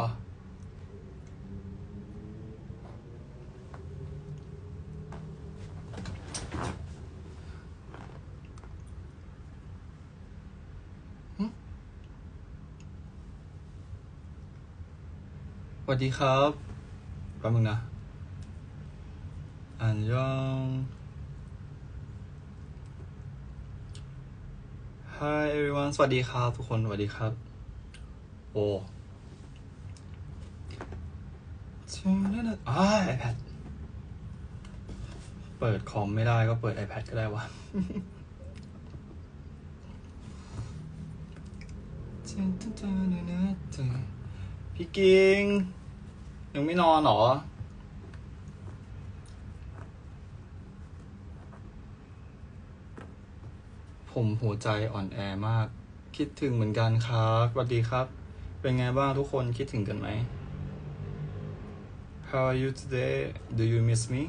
วะสวัสดีครับแป๊บนึงนะอันยอง Hi everyone สวัสดีครับทุกคน สวัสดีครับ โอ้ อ่า iPad เปิดคอมไม่ได้ก็เปิด iPad ก็ได้วะพี่กิงยังไม่นอนเหรอ ผมหัวใจอ่อนแอมาก คิดถึงเหมือนกันครับสวัสดีครับ เป็นไงบ้างทุกคนคิดถึงกันไหม How are you today Do you miss me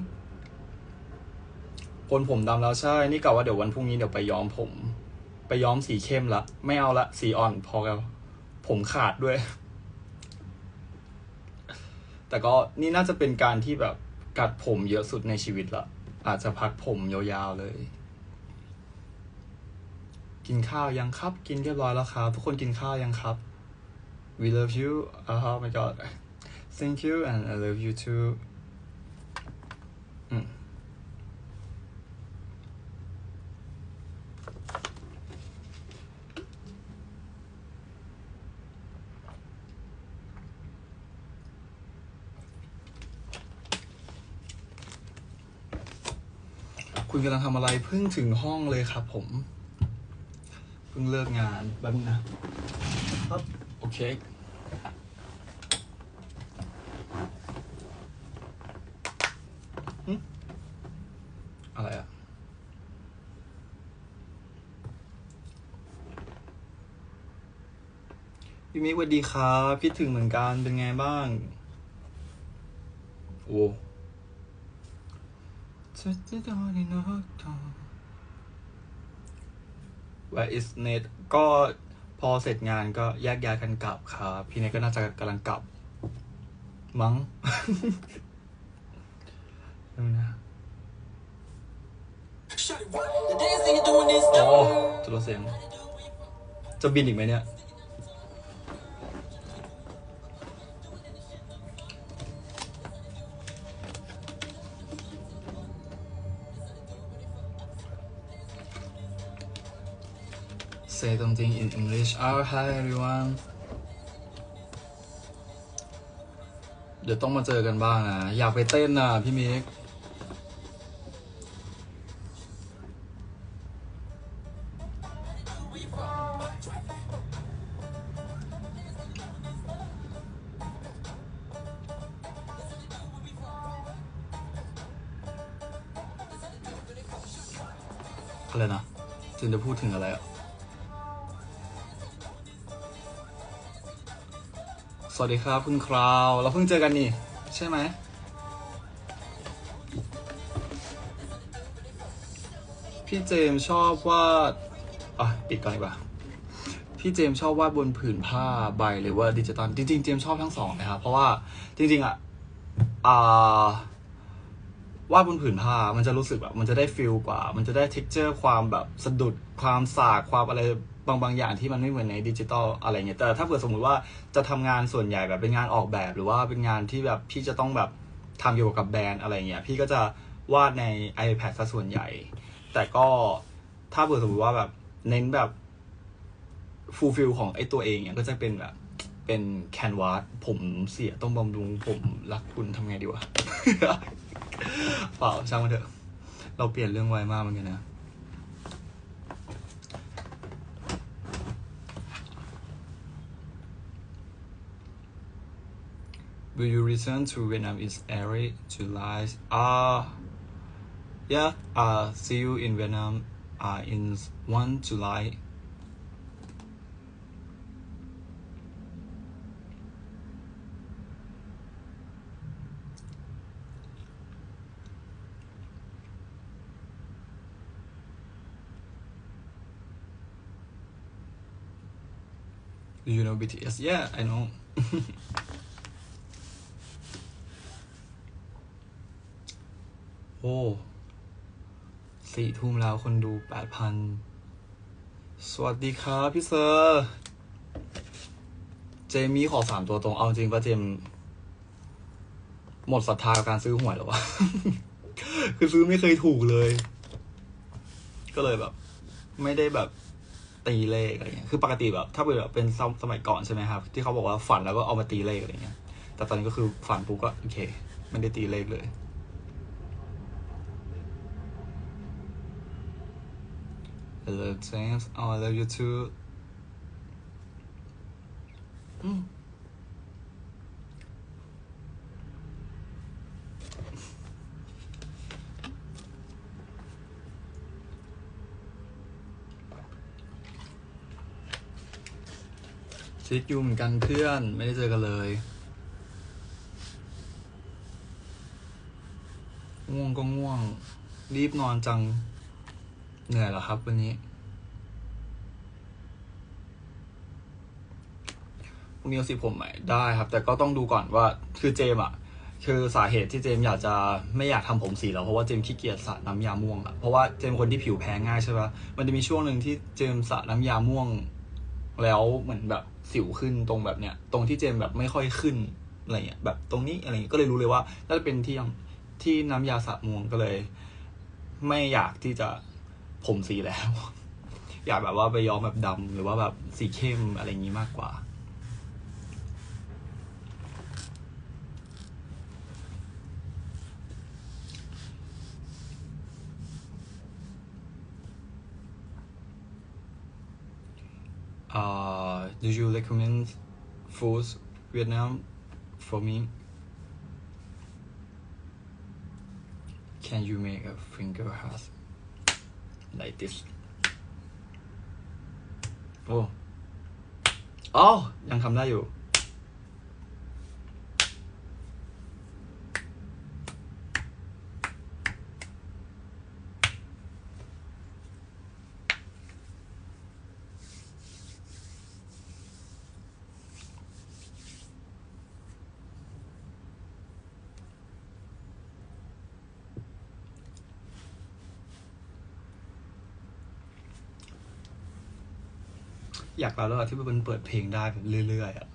คนผมดำแล้วใช่ นี่กะว่าเดี๋ยววันพรุ่งนี้เดี๋ยวไปย้อมผม ไปย้อมสีเข้มละ ไม่เอาละสีอ่อนพอแล้ว ผมขาดด้วย แต่ก็นี่น่าจะเป็นการที่แบบกัดผมเยอะสุดในชีวิตละ อาจจะพักผมยาวๆเลย กินข้าวยังครับ กินเรียบร้อยแล้วครับ ทุกคนกินข้าวยังครับ we love you oh my god thank you and I love you too คุณกำลังทำอะไรเพิ่งถึงห้องเลยครับผม เพิ่งเลิกงานแป๊บนึงนะครับ โอเค หึอะไรอะ พี่มิกสวัสดีครับคิดถึงเหมือนกันเป็นไงบ้าง โอ้ Where is Nate ก็พอเสร็จงานก็แยกย้ายกันกลับครับพี่เนทก็น่าจะกำลังกลับ มั้งดูนะโอ้จะลดเสียง จะบินอีกไหมเนี่ย Say something in English. Oh, hi everyone. เดี๋ยวต้องมาเจอกันบ้างนะ อยากไปเต้นน่ะพี่มิกอะไรนะจึงจะพูดถึงอะไรอะ วัสดีครับคุณคราว เราเพิ่งเจอกันนี่ ใช่ไหมพี่เจมชอบวาดอะปิดก่อนดีกว่า พี่เจมชอบวาดบนผืนผ้าใบหรือว่าดิจิตอลจริง ๆ เจมชอบทั้งสองนะครับเพราะว่าจริง ๆอะอ่าวาดบนผืนผ้ามันจะรู้สึกแบบมันจะได้ฟิลกว่า มันจะได้เท็กเจอร์ความแบบสะดุดความสากความอะไร บางบางอย่างที่มันไม่เหมือนในดิจิตอลอะไรเงี้ยแต่ถ้าเกิดสมมุติว่าจะทำงานส่วนใหญ่แบบเป็นงานออกแบบ หรือว่าเป็นงานที่แบบพี่จะต้องแบบทำเกี่ยวกับแบรนด์อะไรเงี้ยพี่ก็จะวาดใน iPad ซะส่วนใหญ่ แต่ก็ถ้าเกิดสมมติว่าแบบเน้นแบบฟูลฟิลของไอตัวเองเนี่ยก็จะเป็นแบบเป็นแคนวาสผมเสียต้องบำรุงผมรักคุณทำไงดีวะ เปล่าช่างมันเถอะ เราเปลี่ยนเรื่องไวมากเหมือนกันนะ Will you return to Vietnam in early July? Uh, yeah, uh, see you in Vietnam uh, in 1 July. Do you know BTS? Yeah, I know. อ้สี่ทุ่มแล้วคนดูแปดพันสวัสดีครับพี่เซอร์ เจมี่ขอสามตัวตรง เอาจริงป่ะเจม หมดศรัทธากับการซื้อหวยแล้ววะ คือซื้อไม่เคยถูกเลย ก็เลยแบบ ไม่ได้แบบตีเลขอะไรเงี้ย คือปกติแบบ ถ้าเป็นแบบเป็นสมสมัยก่อนใช่ไหมครับ ที่เขาบอกว่าฝันแล้วก็เอามาตีเลขอะไรเงี้ย แต่ตอนนี้ก็คือฝันปุ๊บก็โอเค ไม่ได้ตีเลขเลย Hello James oh I love you too อืมชิดอยู่เหมือนกันเพื่อน ไม่ได้เจอกันเลยง่วงก็ง่วง รีบนอนจัง เหนื่อยเหรอครับวันนี้พรุ่งนี้เอาสีผมใหม่ได้ครับ แต่ก็ต้องดูก่อนว่าคือเจมอะคือสาเหตุที่เจมอยากจะไม่อยากทำผมสีแล้วเพราะว่าเจมขี้เกียจสระน้ำยาม่วงอะเพราะว่าเจมคนที่ผิวแพ้ง่ายใช่ปะมันจะมีช่วงหนึ่งที่เจมสระน้ำยาม่วง แล้วเหมือนแบบสิวขึ้นตรงแบบเนี้ย ตรงที่เจมแบบไม่ค่อยขึ้นอะไรเงี้ยแบบตรงนี้อะไรเงี้ยก็เลยรู้เลยว่าน่าจะเป็นที่ที่น้ำยาสระม่วงก็เลย ไม่อยากที่จะ ผมสีแล้ว อยากแบบว่าไปย้อมแบบดำหรือว่าแบบสีเข้มอะไรอย่างนี้มากกว่า uh, do you recommend foods Vietnam for me? Can you make a finger heart like this? โอ้ อ๋อ ยังทำได้อยู่ อยากเราแล้วอะที่มันเปิดเพลงได้แบบเรื่อยๆอะ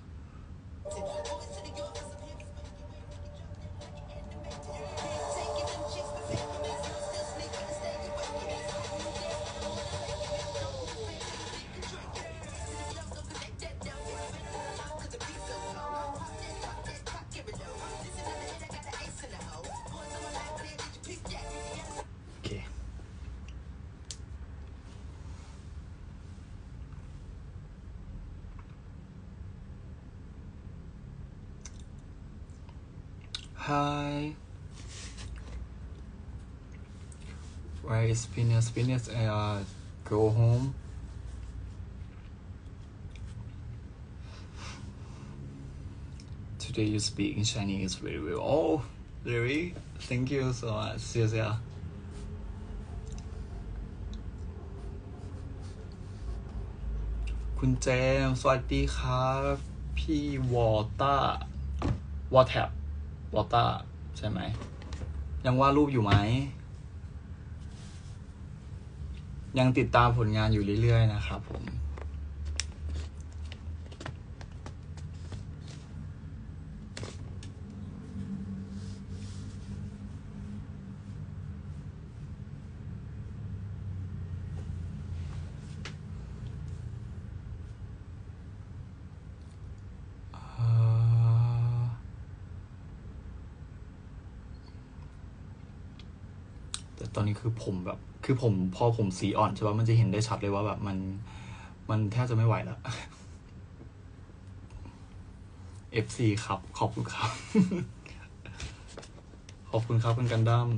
Hi. Where is Phineas? Phineas, uh, go home. Today you speak in Chinese very well. Oh, really? Thank you so much. 谢谢。คุณเจมส์สวัสดีครับ พี่วอต้าวอแท็บวอต้า ใช่ไหม ยังวาดรูปอยู่ไหม ยังติดตามผลงานอยู่เรื่อยๆนะครับผม ตอนนี้คือผมแบบ คือผมพอผมสีอ่อนใช่ปะมันจะเห็นได้ชัดเลยว่าแบบมัน มันแทบจะไม่ไหวแล้ว FC ครับ ขอบคุณครับ ขอบคุณครับคุณกันดั้ม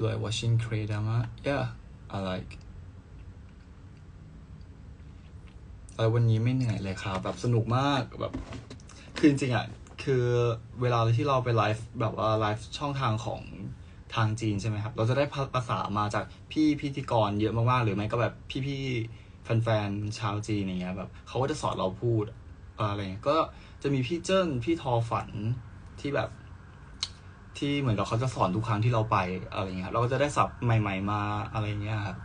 You like watching K drama? Yeah, I like. แล้ ววันนี้ไม่เหนื่อยเลยครับแบบสนุกมากแบบคือจริงๆอะคือเวลาที่เราไปไลฟ์แบบว่าไลฟ์ช่องทางของทางจีนใช่ไหมครับ เราจะได้ภาษามาจากพี่พิธีกรเยอะมากๆ หรือไม่ก็แบบพี่ๆแแฟนๆชาวจีนอย่างเงี้ยแบบเขาก็จะสอนเราพูดอะไรเงี้ยก็จะมีพี่เจิ้นพี่ทอฝันที่แบบ ที่เหมือนกับเขาจะสอนทุกครั้งที่เราไปอะไรเงี้ยเราก็จะได้ศัพท์ใหม่ ๆ มาอะไรเงี้ยครับ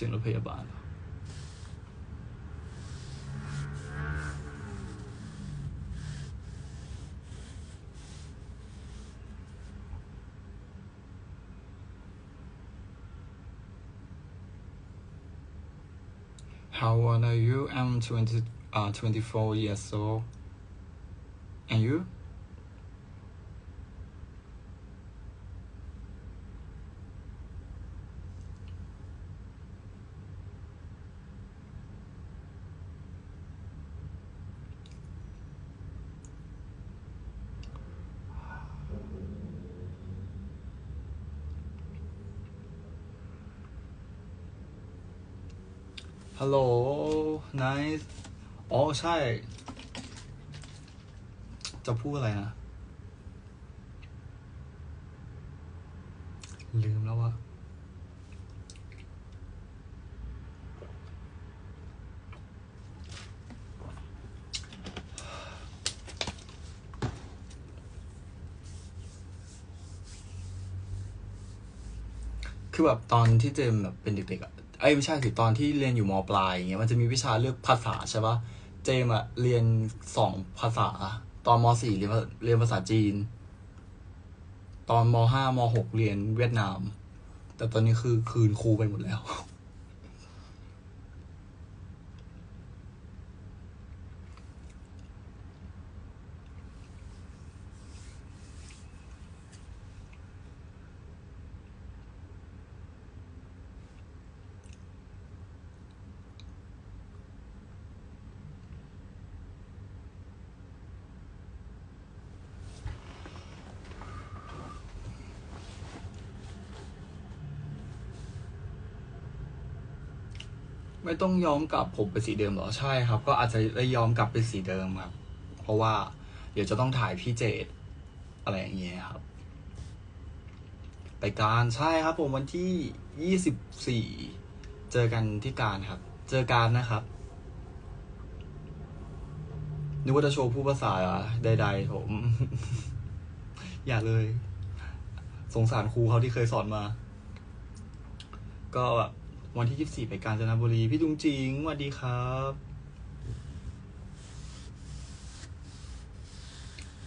เสียงรถพยาบาลเหรอ How old are you? I'm 20, uh, 24 years old. And you? Hello nice อ๋อใช่ จะพูดอะไรนะ ลืมแล้วว่าคือแบบตอนที่เจมแบบเป็นเด็กๆอะ ไอ้ไม่ใช่สิตอนที่เรียนอยู่มปลายอย่างเงี้ยมันจะมีวิชาเลือกภาษาใช่ปะเจมอะเรียนสองภาษา ตอนมสี่เรียนเรียนภาษาจีน ตอนมห้ามหกเรียนเวียดนาม แต่ตอนนี้คือคืนครูไปหมดแล้ว ไม่ต้องย้อมกลับผมเป็นสีเดิมหรอใช่ครับ ก็อาจจะได้ย้อมกลับเป็นสีเดิมครับ เพราะว่าเดี๋ยวจะต้องถ่ายพี่เจดอะไรอย่างเงี้ยครับ ไปการใช่ครับ ผมวันที่ยี่สิบสี่เจอกันที่การครับ เจอการนะครับนึกว่าจะโชว์ผู้ภาษาใดๆผม อย่าเลย สงสารครูเขาที่เคยสอนมา ก็แบบ วันที่ 24 ไปกาญจนบุรี พี่จุงจิงสวัสดีครับ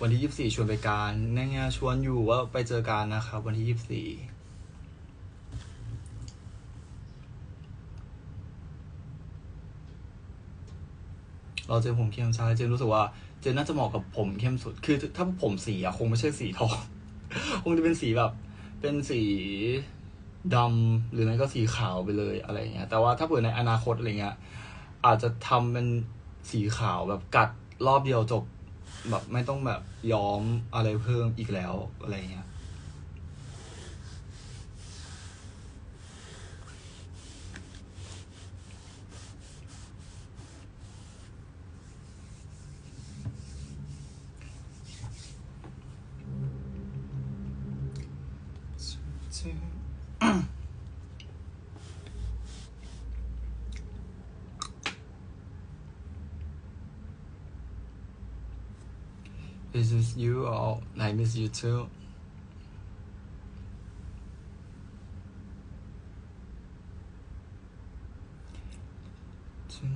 วันที่ 24 ชวนไปการแน่ๆชวนอยู่ว่าไปเจอกันนะครับ วันที่ 24เราเจอผมเข้มใช่เจนรู้สึกว่าเจนน่าจะเหมาะกับผมเข้มสุด คือถ้าผมสีอะคงไม่ใช่สีทอง คงจะเป็นสีแบบ เป็นสี ดำหรือไม่ก็สีขาวไปเลยอะไรเงี้ยแต่ว่าถ้าเผื่อในอนาคตอะไรเงี้ยอาจจะทำเป็นสีขาวแบบกัดรอบเดียวจบแบบไม่ต้องแบบย้อมอะไรเพิ่มอีกแล้วอะไรเงี้ย Is this you or I miss you too? Is.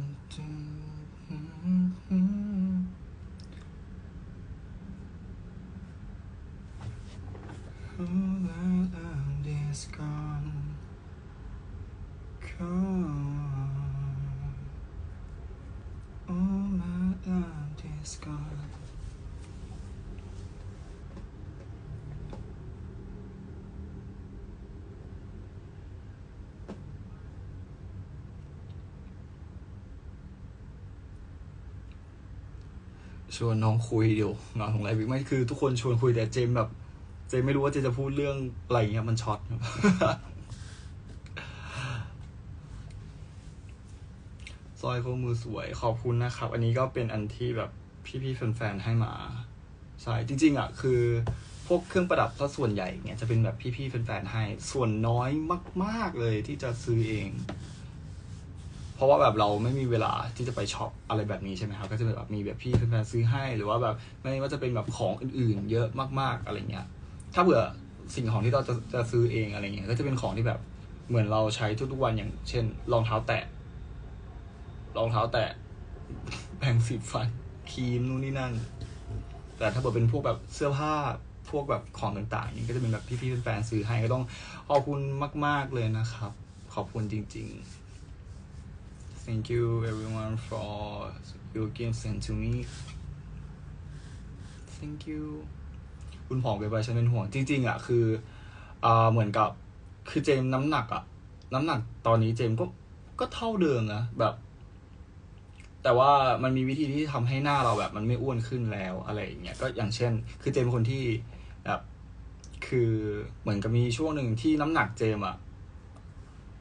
All my love is gone. ชวนน้องคุยเดี๋ยวงานของไลฟ์วิกไม่คือทุกคนชวนคุยแต่เจมแบบ เจมไม่รู้ว่าเจมจะพูดเรื่องอะไรเงี้ยมันช็อตครับสร้อยข้อมือสวยขอบคุณนะครับ อันนี้ก็เป็นอันที่แบบพี่ๆแฟนๆให้มาใช่จริง ๆอะคือพวกเครื่องประดับถ้าส่วนใหญ่เนี่ยจะเป็นแบบพี่ๆแฟนๆให้ ส่วนน้อยมาก ๆเลยที่จะซื้อเอง เพราะว่าแบบเราไม่มีเวลาที่จะไปช็อปอะไรแบบนี้ใช่ไหมครับก็จะแบบมีแบบพี่แฟนๆซื้อให้หรือว่าแบบไม่ว่าจะเป็นแบบของอื่นๆ เยอะมากๆอะไรเงี้ยถ้าเผื่อสิ่งของที่เราจะจะซื้อเองอะไรเงี้ยก็จะเป็นของที่แบบเหมือนเราใช้ทุกๆวันอย่างเช่นรองเท้าแตะรองเท้าแตะแปรงสีฟันครีมนู่นนี่นั่น แต่ถ้าเกิดเป็นพวกแบบเสื้อผ้าพวกแบบของต่างๆ นี่ก็จะเป็นแบบพี่ๆแฟนๆซื้อให้ก็ต้องขอบคุณมาก ๆเลยนะครับ ขอบคุณจริง ๆ thank you everyone for your gifts sent to me thank you คุณผอมเกินไปฉันเป็นห่วง จริงๆอะคืออ่าเหมือนกับคือเจมส์น้ำหนักอะ น้ำหนักตอนนี้เจมส์ก็ก็เท่าเดิมนะแบบ แต่ว่ามันมีวิธีที่ทำให้หน้าเราแบบ มันไม่อ้วนขึ้นแล้วอะไรอย่างเงี้ยก็อย่างเช่น คือเจมส์เป็นคนที่แบบคือเหมือนกับมีช่วงหนึ่งที่น้ำหนักเจมส์อะ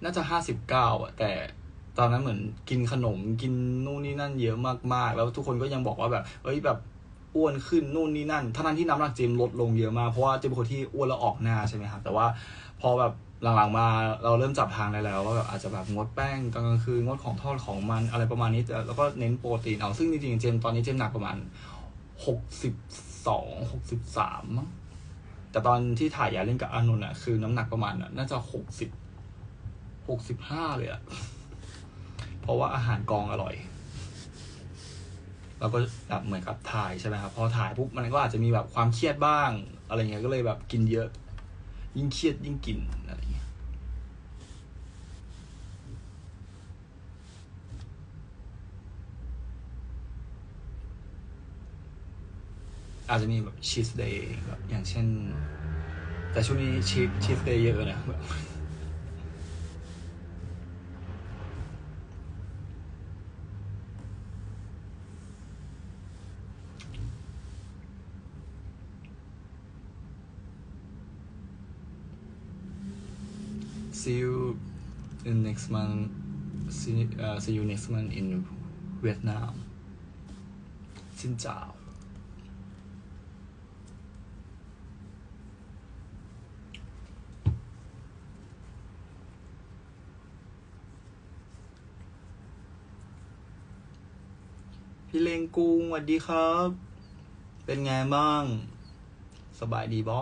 น่าจะห้าสิบเก้าอะแต่ ตอนนั้นเหมือนกินขนมกินนู่นนี่นั่นเยอะมากๆ แล้วทุกคนก็ยังบอกว่าแบบเอ้ยแบบอ้วนขึ้นนู่นนี่นั่นทั้งนั้นที่น้ำหนักเจมส์ลดลงเยอะมากเพราะว่าเจมส์เป็นคนที่อ้วนแล้วออกหน้าใช่ไหมครับแต่ว่าพอแบบหลังๆมาเราเริ่มจับทางได้แล้วว่าแบบอาจจะแบบงดแป้งตอนกลางคืนงดของทอดของมันอะไรประมาณนี้แล้วก็เน้นโปรตีนเอาซึ่งจริงๆเจมส์ตอนนี้เจมส์หนักประมาณหกสิบสองหกสิบสามมั้งแต่ตอนที่ถ่ายยาเล่นกับอานนท์อะคือน้ำหนักประมาณน่าจะหกสิบหกสิบห้าเลยอะ เพราะว่าอาหารกองอร่อยแล้วก็แบบเหมือนกับถ่ายใช่ไหมครับพอถ่ายปุ๊บมันก็อาจจะมีแบบความเครียดบ้าง อะไรเงี้ยก็เลยแบบกินเยอะ ยิ่งเครียดยิ่งกินอะไรเงี้ยอาจจะมีแบบชีสเดย์แบบอย่างเช่น แต่ช่วงนี้ชีสชีสเดย์เยอะนะแบบ see you in next month see, uh, see you next month in Vietnam Xin chào พี่เลงกุงสวัสดีครับ เป็นไงบ้าง สบายดีบอ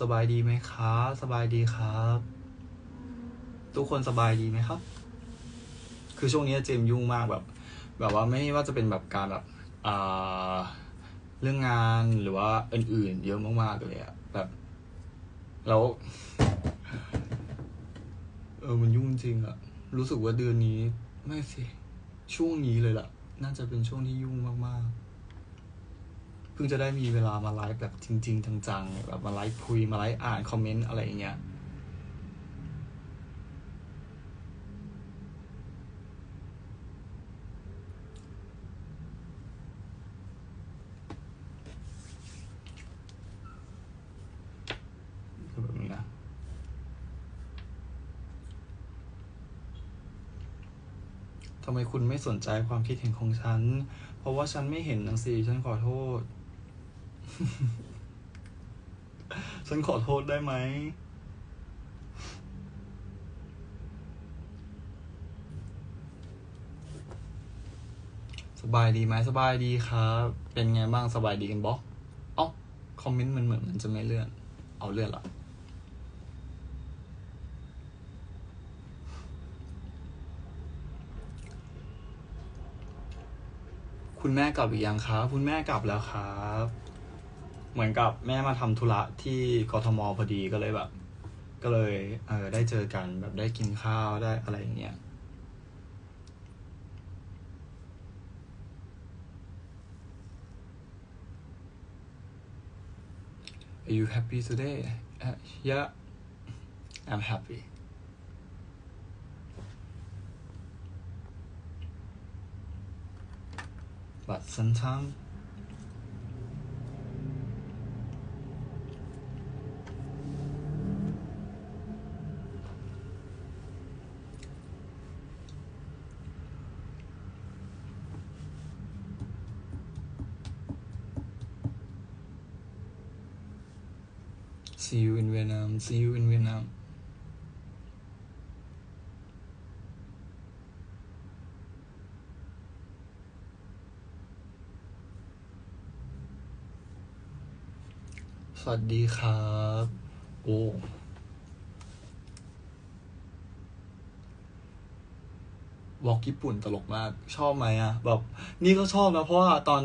สบายดีไหมครับสบายดีครับ ทุกคนสบายดีไหมครับ คือช่วงนี้เจมยุ่งมากแบบ แบบว่าไม่ว่าจะเป็นแบบการแบบอ่าเรื่องงานหรือว่าอื่นๆ เยอะมากๆเลยอะแบบแล้วเออมันยุ่งจริงอะรู้สึกว่าเดือนนี้ไม่สิช่วงนี้เลยล่ะ น่าจะเป็นช่วงที่ยุ่งมากๆ พิ่งจะได้มีเวลามาไลฟ์แบบจริง ๆ จังๆแบบมาไลฟ์คุยมาไลฟ์อ่านคอมเมนต์อะไรอย่างเงี้ยทำไมคุณไม่สนใจความคิดเห็นของฉัน เพราะว่าฉันไม่เห็นนังสีฉันขอโทษ ฉันขอโทษได้ไหม สบายดีไหมสบายดีครับ เป็นไงบ้างสบายดีกันบอเอ้าคอมเมนต์มันเหมือนมันจะไม่เลื่อน เอาเลื่อนละคุณแม่กลับหรือยังครับ คุณแม่กลับแล้วครับ เหมือนกับแม่มาทำธุระที่กทมพอดีก็เลยแบบ ก็เลยเออได้เจอกันแบบได้กินข้าวได้อะไรอย่างเงี้ย Are you happy today? Uh, yeah, I'm happy. But sometimes you in Vietnam see you in Vietnam สวัสดีครับโอ้บอกญี่ปุ่นตลกมากชอบไหมอะแบบนี่ก็ชอบนะเพราะว่าตอน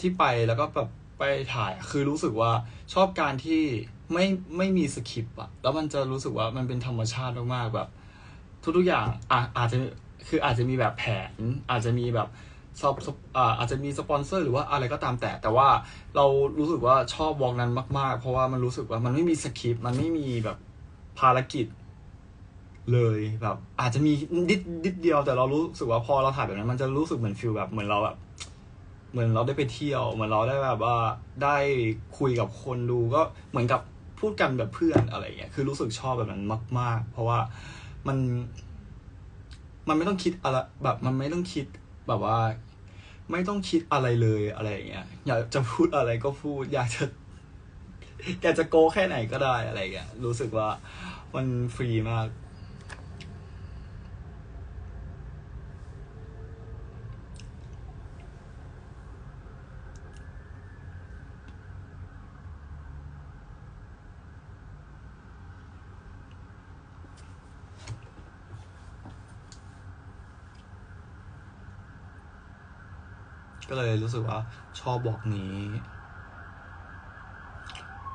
ที่ไปแล้วก็แบบไปถ่ายคือรู้สึกว่าชอบการที่ ไม่ไม่มีสคริปต์อะแล้วมันจะรู้สึกว่ามันเป็นธรรมชาติมากๆแบบ ทุกๆอย่างอะอาจจะคืออาจจะมีแบบแผน อาจจะมีแบบซอฟอ่าอาจจะมีสปอนเซอร์หรือว่าอะไรก็ตามแต่ แต่ว่าเรารู้สึกว่าชอบวอกนั้นมาก ๆ เพราะว่ามันรู้สึกว่ามันไม่มีสคริปต์มันไม่มีแบบภารกิจเลยแบบอาจจะมีนิดนิดเดียวแต่เรารู้สึกว่าพอเราถ่ายแบบนั้น มันจะรู้สึกเหมือนฟิลแบบเหมือนเราแบบเหมือนเราได้ไปเที่ยว เหมือนเราได้แบบว่าได้คุยกับคนดูก็เหมือนกับ พูดกันแบบเพื่อนอะไรเงี้ยคือรู้สึกชอบแบบนั้นมาก ๆ เพราะว่ามัน มันไม่ต้องคิดอะไรแบบ มันไม่ต้องคิดแบบว่า ไม่ต้องคิดอะไรเลยอะไรเงี้ยอยากจะพูดอะไรก็พูด อยากจะอยากจะโกแค่ไหนก็ได้อะไรเงี้ยรู้สึกว่ามันฟรีมาก ก็ เลยรู้สึกว่าชอบบอกนี้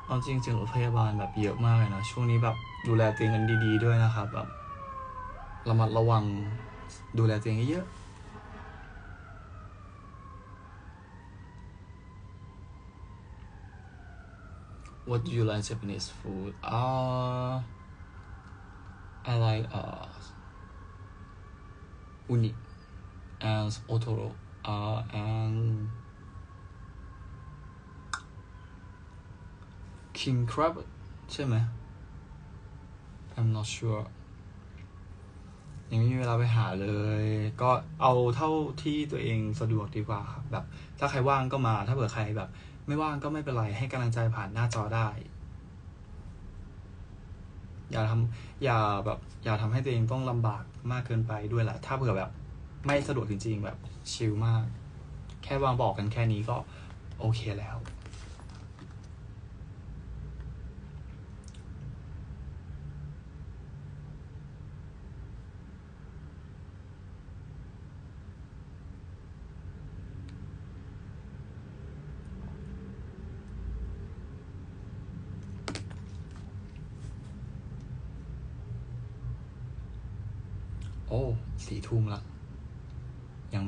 เอาจริงจริงรพยาบาลแบบเยอะมากเลยนะ ช่วงนี้แบบดูแลตัวเองกันดี ๆ ด้วยนะครับแบบระมัดระวังดูแลตัวเองเยอะ What do you like Japanese food? Uh, I like uh, uni and otoro. Uh, and king crab ใช่ไหม I'm not sure ยังไม่มีเวลาไปหาเลย ก็เอาเท่าที่ตัวเองสะดวกดีกว่าครับแบบ ถ้าใครว่างก็มา ถ้าเผื่อใครแบบ ไม่ว่างก็ไม่เป็นไรให้กำลังใจผ่านหน้าจอได้ อย่าทำอย่าแบบ อย่าทำให้ตัวเองต้องลำบากมากเกินไปด้วยแหละ ถ้าเผื่อแบบ ไม่สะดวกจริงๆแบบชิลมาก แค่วางบอกกันแค่นี้ก็โอเคแล้ว โอ้ สี่ทุ่มละ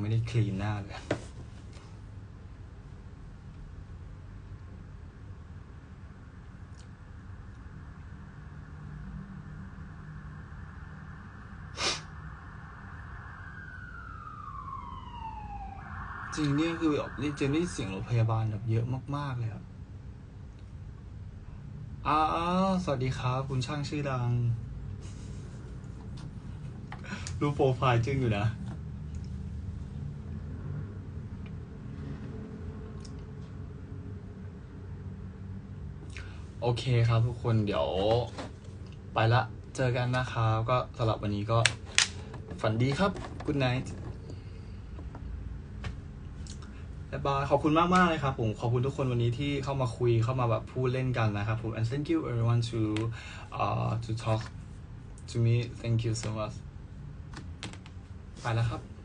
ไม่ได้คลีนหน้าเลย จริงเนี่ยคือแบบนี่เจนได้เสียงรถพยาบาลแบบเยอะมาก ๆ เลยครับอ้าวสวัสดีครับ คุณช่างชื่อดัง รูปโปรไฟล์จึงอยู่นะ โอเคครับทุกคนเดี๋ยว ไปละเจอกันนะครับก็สำหรับวันนี้ก็ฝันดีครับ Good night บ๊ายบายขอบคุณมากมากๆเลยครับผมขอบคุณทุกคนวันนี้ที่เข้ามาคุยเข้ามาแบบพูดเล่นกันนะครับผม and thank you everyone to uh to talk to me thank you so much ไปแล้วครับ